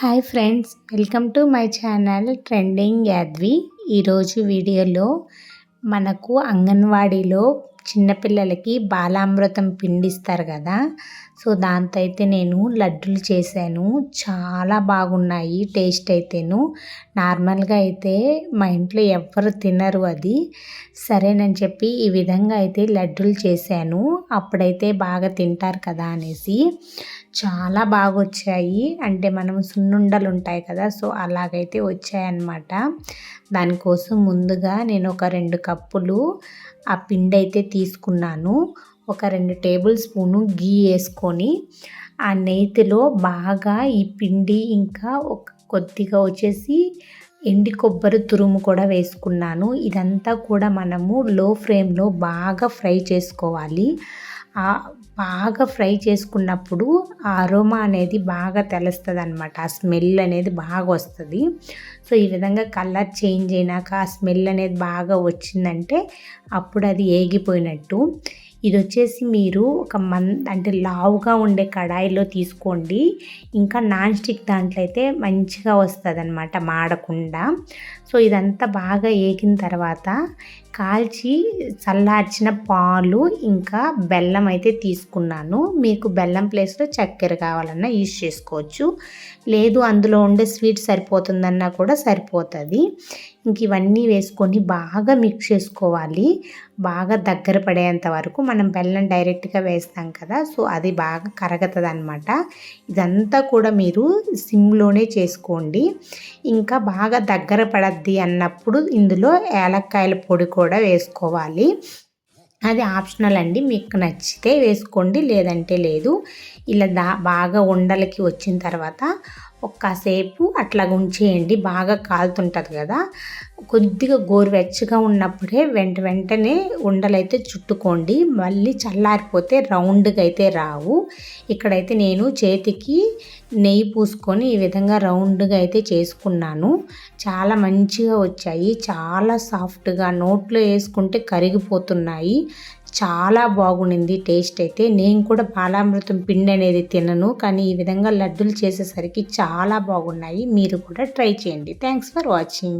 Hi friends welcome to my channel trending Yadvi ఈరోజు వీడియోలో మనకు అంగన్వాడీలో చిన్నపిల్లలకి బాలామృతం పిండిస్తారు కదా. సో దాంతో అయితే నేను లడ్డూలు చేశాను. చాలా బాగున్నాయి టేస్ట్ అయితేను. నార్మల్గా అయితే మా ఇంట్లో ఎవ్వరు తినరు అది. సరేనని చెప్పి ఈ విధంగా అయితే లడ్డూలు చేశాను. అప్పుడైతే బాగా తింటారు కదా అనేసి. చాలా బాగా వచ్చాయి అంటే మనం సున్నుండలు ఉంటాయి కదా సో అలాగైతే వచ్చాయన్నమాట. దానికోసం ముందుగా నేను ఒక రెండు కప్పులు ఆ పిండి అయితే తీసుకున్నాను. ఒక రెండు టేబుల్ స్పూను గీ వేసుకొని ఆ నేతిలో బాగా ఈ పిండి ఇంకా ఒక కొద్దిగా వచ్చేసి ఎండి కొబ్బరి తురుము కూడా వేసుకున్నాను. ఇదంతా కూడా మనము లో ఫ్లేమ్లో బాగా ఫ్రై చేసుకోవాలి. బాగా ఫ్రై చేసుకున్నప్పుడు ఆ అరోమా అనేది బాగా తెలుస్తుంది అనమాట ఆ స్మెల్ అనేది బాగా వస్తుంది. సో ఈ విధంగా కలర్ చేంజ్ అయినాక ఆ స్మెల్ అనేది బాగా వచ్చిందంటే అప్పుడు అది ఏగిపోయినట్టు. ఇది వచ్చేసి మీరు ఒక మన్ అంటే లావుగా ఉండే కడాయిలో తీసుకోండి. ఇంకా నాన్ స్టిక్ దాంట్లో అయితే మంచిగా వస్తుంది అనమాట మాడకుండా. సో ఇదంతా బాగా ఏగిన తర్వాత కాల్చి చల్లార్చిన పాలు ఇంకా బెల్లం అయితే తీసుకున్నాను. మీకు బెల్లం ప్లేస్లో చక్కెర కావాలన్నా యూజ్ చేసుకోవచ్చు. లేదు అందులో ఉండే స్వీట్ సరిపోతుందన్నా కూడా సరిపోతుంది. ఇంక ఇవన్నీ వేసుకొని బాగా మిక్స్ చేసుకోవాలి. బాగా దగ్గర పడేంత వరకు మనం బెల్లం డైరెక్ట్గా వేస్తాం కదా సో అది బాగా కరగతుంది అనమాట ఇదంతా కూడా మీరు సిమ్లోనే చేసుకోండి. ఇంకా బాగా దగ్గర పడద్ది అన్నప్పుడు ఇందులో ఏలక్కాయల పొడి కూడా కూడా వేసుకోవాలి. అది ఆప్షనల్ అండి. మీకు నచ్చితే వేసుకోండి లేదంటే లేదు. ఇలా దా బాగా ఉండలకి వచ్చిన తర్వాత ఒక్కసేపు అట్లా ఉంచేయండి. బాగా కాలుతుంటుంది కదా. కొద్దిగా గోరువెచ్చగా ఉన్నప్పుడే వెంట వెంటనే ఉండలైతే చుట్టుకోండి. మళ్ళీ చల్లారిపోతే రౌండ్గా అయితే రావు. ఇక్కడైతే నేను చేతికి నెయ్యి పూసుకొని ఈ విధంగా రౌండ్గా అయితే చేసుకున్నాను. చాలా మంచిగా వచ్చాయి. చాలా సాఫ్ట్గా నోట్లో వేసుకుంటే కరిగిపోతున్నాయి. చాలా బాగుండింది టేస్ట్ అయితే. నేను కూడా బాలామృతం పిండి అనేది తినను కానీ ఈ విధంగా లడ్డూలు చేసేసరికి చాలా బాగున్నాయి. మీరు కూడా ట్రై చేయండి. Thanks for watching.